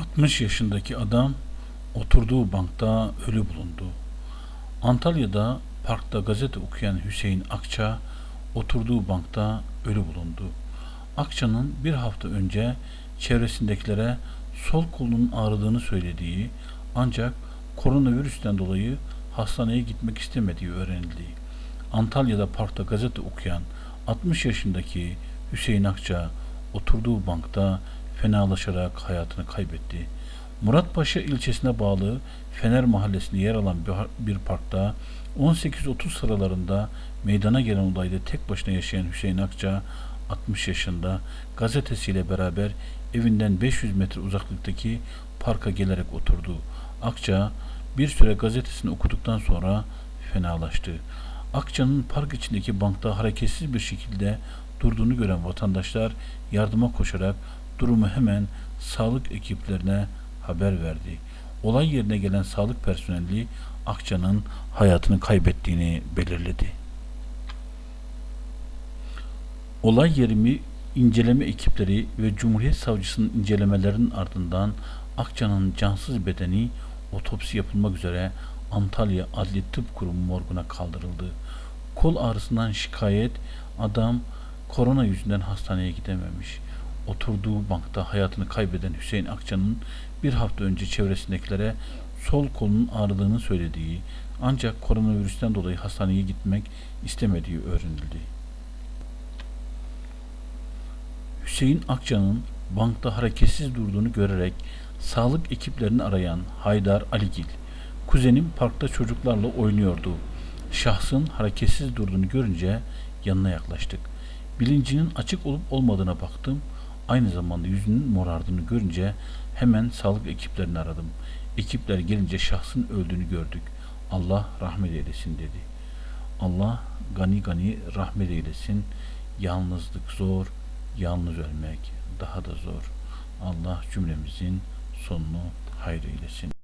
60 yaşındaki adam oturduğu bankta ölü bulundu. Antalya'da parkta gazete okuyan Hüseyin Akça oturduğu bankta ölü bulundu. Akça'nın bir hafta önce çevresindekilere sol kolunun ağrıdığını söylediği ancak koronavirüsten dolayı hastaneye gitmek istemediği öğrenildi. Antalya'da parkta gazete okuyan 60 yaşındaki Hüseyin Akça oturduğu bankta fenalaşarak hayatını kaybetti. Muratpaşa ilçesine bağlı Fener mahallesinde yer alan bir- parkta 18.30 sıralarında meydana gelen olayda tek başına yaşayan Hüseyin Akça 60 yaşında gazetesiyle beraber evinden 500 metre uzaklıktaki parka gelerek oturdu. Akça bir süre gazetesini okuduktan sonra fenalaştı. Akça'nın park içindeki bankta hareketsiz bir şekilde durduğunu gören vatandaşlar yardıma koşarak durumu hemen sağlık ekiplerine haber verdi. Olay yerine gelen sağlık personeli Akça'nın hayatını kaybettiğini belirledi. Olay yerimi inceleme ekipleri ve Cumhuriyet Savcısının incelemelerinin ardından Akça'nın cansız bedeni otopsi yapılmak üzere Antalya Adli Tıp Kurumu morguna kaldırıldı. Kol ağrısından şikayet adam korona yüzünden hastaneye gidememiş. Oturduğu bankta hayatını kaybeden Hüseyin Akça'nın bir hafta önce çevresindekilere sol kolunun ağrıdığını söylediği ancak koronavirüsten dolayı hastaneye gitmek istemediği öğrenildi. Hüseyin Akça'nın bankta hareketsiz durduğunu görerek sağlık ekiplerini arayan Haydar Aligil, kuzenim parkta çocuklarla oynuyordu. Şahsın hareketsiz durduğunu görünce yanına yaklaştık. Bilincinin açık olup olmadığına baktım. Aynı zamanda yüzünün morardığını görünce hemen sağlık ekiplerini aradım. Ekipler gelince şahsın öldüğünü gördük. Allah rahmet eylesin dedi. Allah gani gani rahmet eylesin. Yalnızlık zor, yalnız ölmek daha da zor. Allah cümlemizin sonunu hayır eylesin.